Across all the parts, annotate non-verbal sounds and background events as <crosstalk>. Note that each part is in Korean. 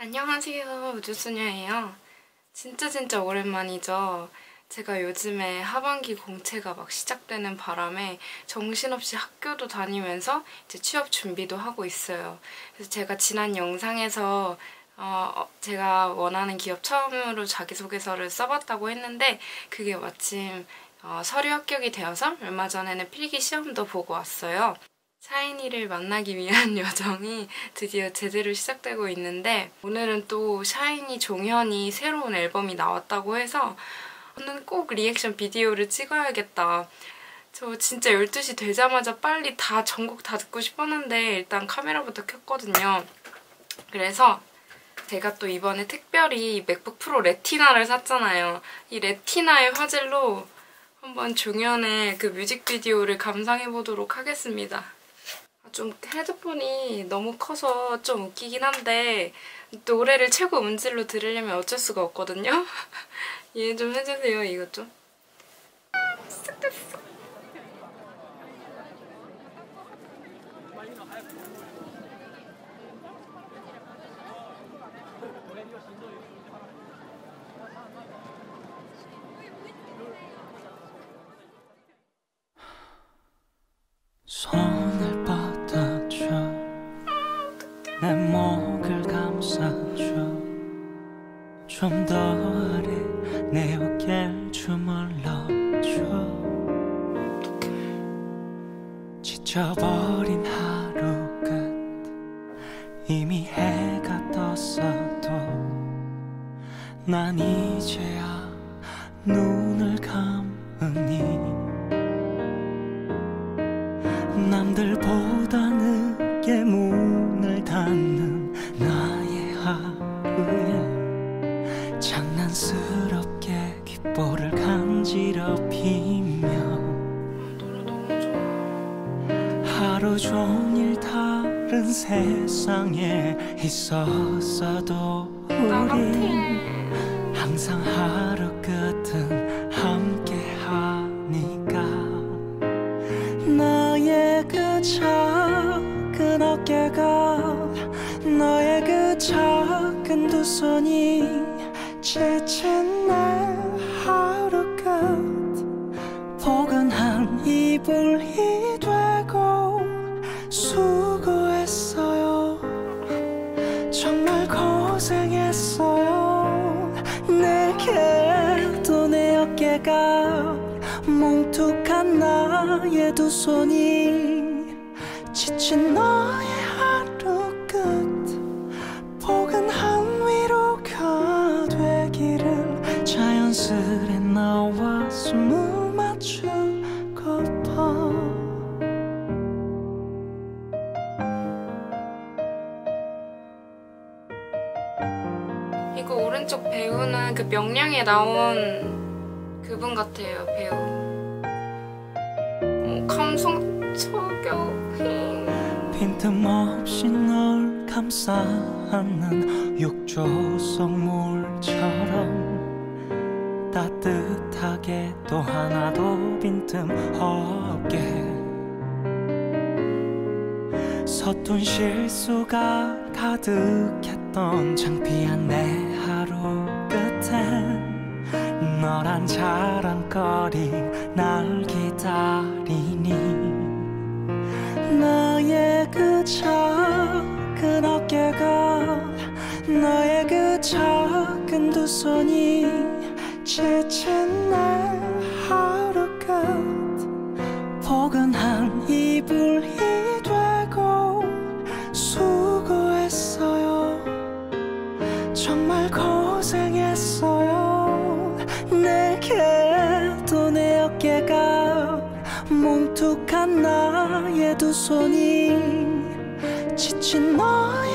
안녕하세요 우주소녀예요. 진짜 진짜 오랜만이죠. 제가 요즘에 하반기 공채가 막 시작되는 바람에 정신없이 학교도 다니면서 이제 취업 준비도 하고 있어요. 그래서 제가 지난 영상에서 어, 제가 원하는 기업 처음으로 자기소개서를 써봤다고 했는데 그게 마침 어, 서류 합격이 되어서 얼마 전에는 필기 시험도 보고 왔어요 샤이니를 만나기 위한 <laughs> 여정이 드디어 제대로 시작되고 있는데 오늘은 또 샤이니 종현이 새로운 앨범이 나왔다고 해서 저는 꼭 리액션 비디오를 찍어야겠다. 저 진짜 12시 되자마자 빨리 다 전곡 다 듣고 싶었는데 일단 카메라부터 켰거든요. 그래서 제가 또 이번에 특별히 맥북 프로 레티나를 샀잖아요. 이 레티나의 화질로 한번 종현의 그 뮤직비디오를 감상해보도록 하겠습니다. 좀 헤드폰이 너무 커서 좀 웃기긴 한데 노래를 최고 음질로 들으려면 어쩔 수가 없거든요? <laughs> 이해 좀 해주세요, 이거 좀. 좀 더 아래 내 어깨를 주물러줘. 지쳐버린 하루 끝. 이미 해가 떴어도 난 이제야 눈을 감으니. 남들보다 늦게 문을 닫는 장난스럽게 귓볼을 간지럽히며. 하루 종일 다른 세상에 있었어도. 우린 항상 하루 끝은 함께 하니까 너의 그 작은 어깨가 너의 그 작은 두 손이 지친 내 하루 끝. 포근한 이불이 되고 수고했어요. 정말 고생했어요. 내게도 내 어깨가 뭉툭한 나의 두 손이 지친 너의 숨을 맞추고파 이거 오른쪽 배우는 그 명량에 나온 그분 같아요, 배우. 어, 감성 저격. 빈틈없이 널 감싸 안는 욕조 속 물처럼 따뜻하게 또 하나도 빈틈 없게. 서툰 실수가 가득했던 창피한 내 하루 끝엔 너란 자랑거리 날 기다리니. 너의 그 작은 어깨가 너의 그 작은 두 손이 지친 내 하루 끝 포근한 이불이 되고 수고했어요. 정말 고생했어요. 내게도 내 어깨가 뭉툭한 나의 두 손이 지친 너의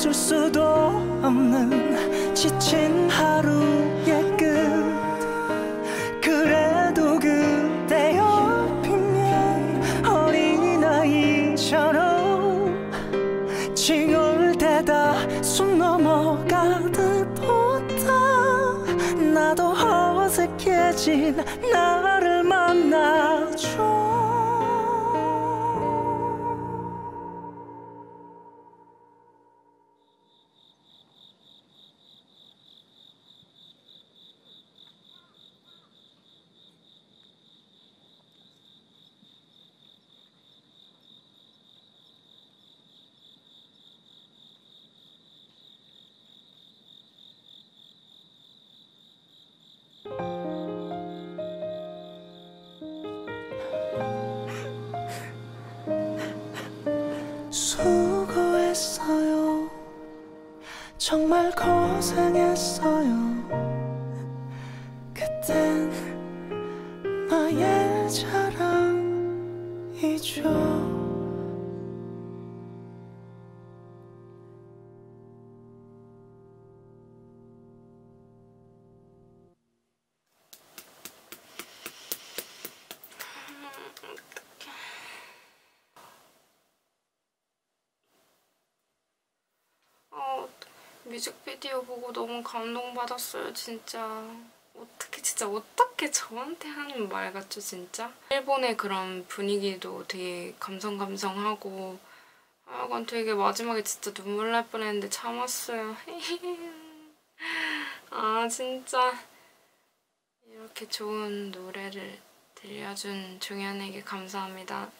웃을 수도 없는 지친 하루의 끝. 그래도 그대 옆이면 어린아이처럼 칭얼대다 숨 넘어가듯 보다 나도 어색해진 나 정말 고생했어요. 그땐 나의 자랑이죠 뮤직비디오 보고 너무 감동받았어요, 진짜. 어떻게, 진짜 어떻게 저한테 하는 말 같죠, 진짜? 일본의 그런 분위기도 되게 감성감성하고, 아, 이건 되게 마지막에 진짜 눈물 날 뻔했는데 참았어요. <laughs> 아, 진짜. 이렇게 좋은 노래를 들려준 종현에게 감사합니다.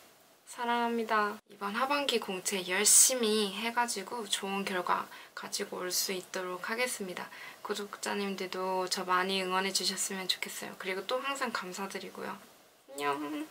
사랑합니다. 이번 하반기 공채 열심히 해가지고 좋은 결과 가지고 올 수 있도록 하겠습니다. 구독자님들도 저 많이 응원해 주셨으면 좋겠어요. 그리고 또 항상 감사드리고요. 안녕.